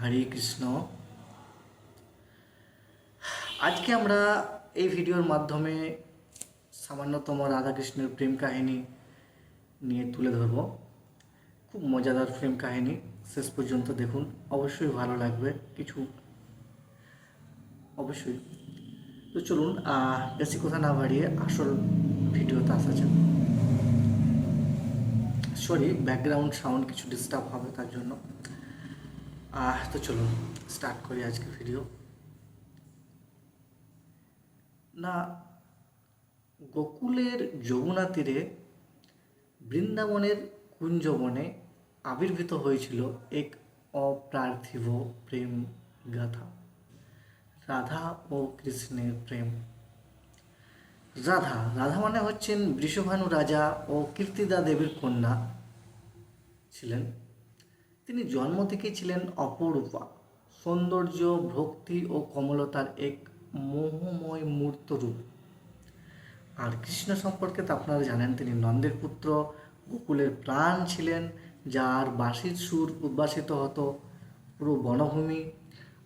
হরে কৃষ্ণ। আজকে আমরা এই ভিডিওর মাধ্যমে সামান্যতম রাধাকৃষ্ণের প্রেম কাহিনী নিয়ে তুলে ধরব। খুব মজাদার প্রেম কাহিনী, শেষ পর্যন্ত দেখুন। অবশ্যই ভালো লাগবে কিছু। অবশ্যই। তো চলুন বেশি কথা না বাড়িয়ে আসল ভিডিওতে আসা যাক। সরি ব্যাকগ্রাউন্ড সাউন্ড কিছু ডিস্টার্ব হবে তার জন্য। তো চলুন স্টার্ট করি আজকে ভিডিও না, গোকুলের যমুনা তীরে বৃন্দাবনের কুঞ্জবনে আবির্ভূত হয়েছিল এক অপ্রার্থিব প্রেম গাথা। রাধা ও কৃষ্ণের প্রেম। রাধা রাধা মানে হচ্ছেন বৃষভানু রাজা ও কীর্তিদা দেবীর কন্যা ছিলেন। তিনি জন্ম থেকেই ছিলেন অপরূপা। সৌন্দর্য, ভক্তি ও কমলতার এক মোহময় মূর্ত রূপ। আর কৃষ্ণ সম্পর্কে তো আপনারা জানেন, তিনি নন্দের পুত্র, গোকুলের প্রাণ ছিলেন, যার বাঁশির সুর উদ্ভাসিত হতো পুরো বনভূমি।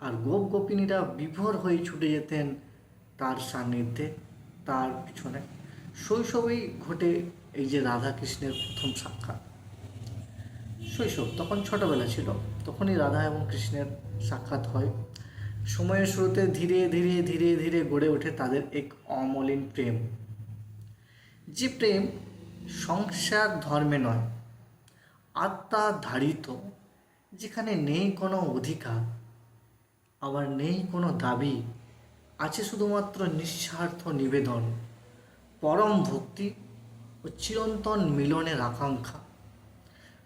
আর গোপ গোপিনীরা বিভোর হয়ে ছুটে যেতেন তার সান্নিধ্যে, তার পিছনে। শৈশবেই ঘটে এই যে রাধা কৃষ্ণের প্রথম সাক্ষাৎ। শৈশব, তখন ছোটবেলা ছিল। তখনই রাধা এবং কৃষ্ণের সাক্ষাৎ হয়। সময়ের শুরুতে ধীরে ধীরে ধীরে ধীরে গড়ে ওঠে তাদের এক অমলিন প্রেম। যে প্রেম সংসার ধর্মে নয়, আত্মা ধারিত, যেখানে নেই কোনো অধিকার, আবার নেই কোনো দাবি, আছে শুধুমাত্র নিঃস্বার্থ নিবেদন, পরম ভক্তি ও চিরন্তন মিলনের আকাঙ্ক্ষা।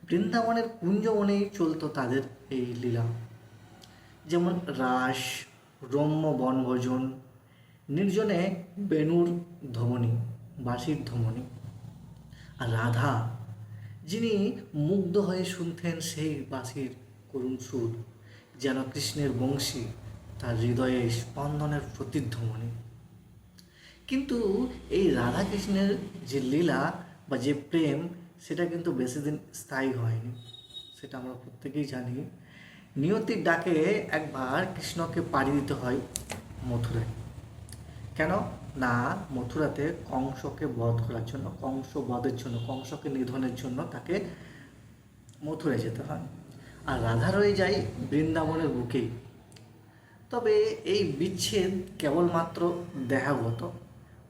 বৃন্দাবনের কুঞ্জবনেই চলতো তাদের এই লীলা। যেমন রাস, রম্য বনভোজন, নির্জনে বেণুর ধমনী, বাঁশির ধমনী। আর রাধা, যিনি মুগ্ধ হয়ে শুনতেন সেই বাঁশির করুণ সুর, যেন কৃষ্ণের বংশী, তার হৃদয়ে স্পন্দনের প্রতিধ্বনি। কিন্তু এই রাধা কৃষ্ণের যে লীলা বা যে প্রেম সেটা কিন্তু বেশি দিন স্থায়ী হয়নি, সেটা আমরা প্রত্যেকেই জানি। নিয়তির ডাকে একবার কৃষ্ণকে পাড়ি দিতে হয় মথুরায়। কেন? না, মথুরাতে কংসকে বধ করার জন্য, কংস বধের জন্য, কংসকে নিধনের জন্য তাকে মথুরায় যেতে হয়। আর রাধা রয়ে যায় বৃন্দাবনের বুকেই তবে এই বিচ্ছেদ কেবলমাত্র দেহাগত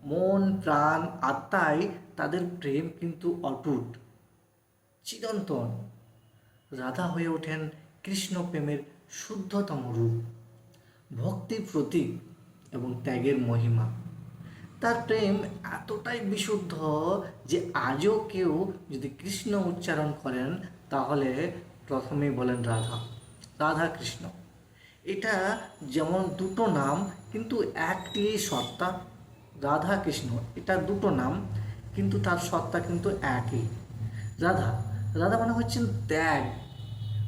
মন, প্রাণ আত্মায় তাদের প্রেম কিন্তু অটুট। চিরন্তন। রাধা হয়ে ওঠেন কৃষ্ণ প্রেমের শুদ্ধতম রূপ। ভক্তির প্রতীক এবং ত্যাগের মহিমা। তার প্রেম এতটাই বিশুদ্ধ যে আজও কেউ যদি কৃষ্ণ উচ্চারণ করেন, তাহলে প্রথমেই বলেন রাধা। রাধা কৃষ্ণ। এটা যেমন দুটো নাম, কিন্তু একটি সত্তা রাধা কৃষ্ণ, এটা দুটো নাম, কিন্তু তার সত্তা কিন্তু একই। রাধা রাধা মানে হচ্ছেন ত্যাগ,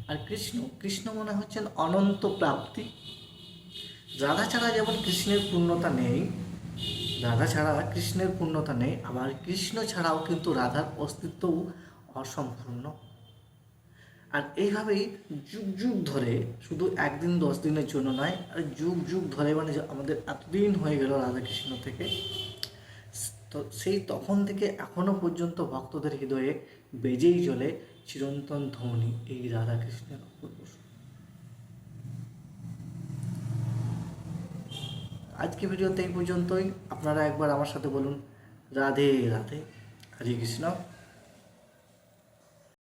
আর কৃষ্ণ কৃষ্ণ মনে হচ্ছেন অনন্ত প্রাপ্তি। রাধা ছাড়া যেমন কৃষ্ণের পূর্ণতা নেই, রাধা ছাড়া কৃষ্ণের পূর্ণতা নেই, আবার কৃষ্ণ ছাড়াও কিন্তু রাধার অস্তিত্বও অসম্পূর্ণ। আর এইভাবেই যুগ যুগ ধরে, শুধু একদিন, দশ দিনের জন্য নয়, আর যুগ যুগ ধরে মানে আমাদের এতদিন হয়ে গেল রাধাকৃষ্ণ থেকে, তো সেই তখন থেকে এখনও পর্যন্ত ভক্তদের হৃদয়ে বেজেই চলে চিরন্তন ধ্বনি এই রাধাকৃষ্ণের অপূর্ব আজকে ভিডিওতে এই পর্যন্তই। আপনারা একবার আমার সাথে বলুন, রাধে রাধে, হরে কৃষ্ণ।